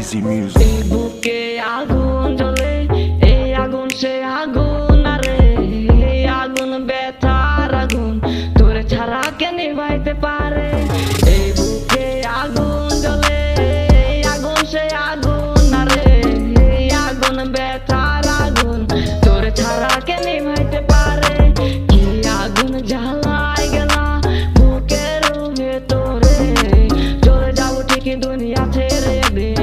Easy music. এই বুকে আগুন জ্বলে এই আগুন সে আগুন আরে এই আগুন ব্যথার আগুন তোরে ছাড়া কে নিভাইতে পারে এই বুকে আগুন জ্বলে এই আগুন সে আগুন আরে এই আগুন ব্যথার আগুন তোরে ছাড়া কে নিভাইতে পারে কি আগুন জ্বালাই গেলা বুকের ভেতরে চলে যাব ঠিকই দুনিয়া ছেড়ে দিন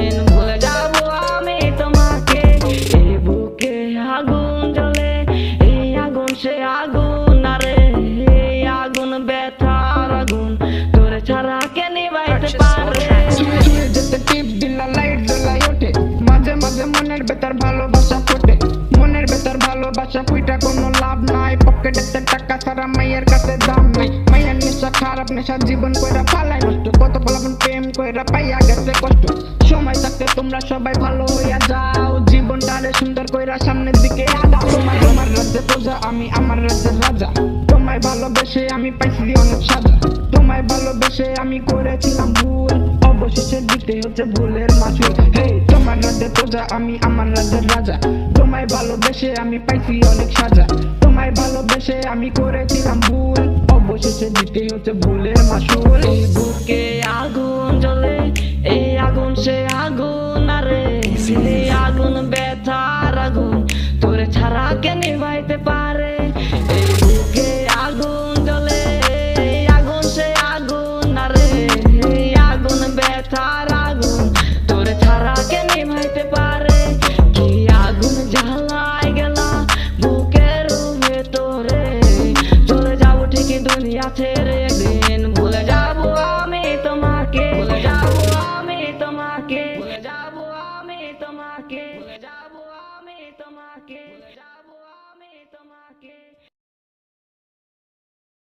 মাঝে মনের ভেতর ভালোবাসা ফোটে, মনের ভেতর ভালোবাসা ফুইটা কোনো লাভ নাই। পকেটেতে টাকা ছাড়া মাইয়ের কাছে দাম নাই। মাইয়ের নেশা, খারাপ নেশা জীবন কইরা পালাই নষ্ট। কত বলাবন প্রেম কইরা পাইয়া গেছে কষ্ট। সময় থাকতে তোমরা সবাই ভালো হইয়া যাও। জীবনটারে সুন্দর কইরা সামনের দিকে আগাও। তোমার আমার রাজ্যে প্রজা, আমি আমার রাজ্যের রাজা। তোমায় ভালোবেসে আমি পাইছি অনেক সাজা। তোমায় ভালোবেসে আমি করেছিলাম ভুল। অবশেষে দিতে হচ্ছে ভুলের মাসুল। হে রাজ্যের প্রজা আমি আমার রাজ্যের রাজা। তোমায় ভালোবেসে আমি পাইছি অনেক সাজা। তোমায় ভালোবেসে আমি করেছিলাম ভুল। অবশেষে দিতে হচ্ছে ভুলের মাসুল। এই বুকে আগুন জ্বলে এই আগুন সে আগুন আরে এই আগুন ব্যথার আগুন। তোরে ছাড়া কে নিভাইতে পারে? এই বুকে আগুন জ্বলে এই আগুন সে আগুন আরে এই আগুন ব্যথার আগুন। ঠিকই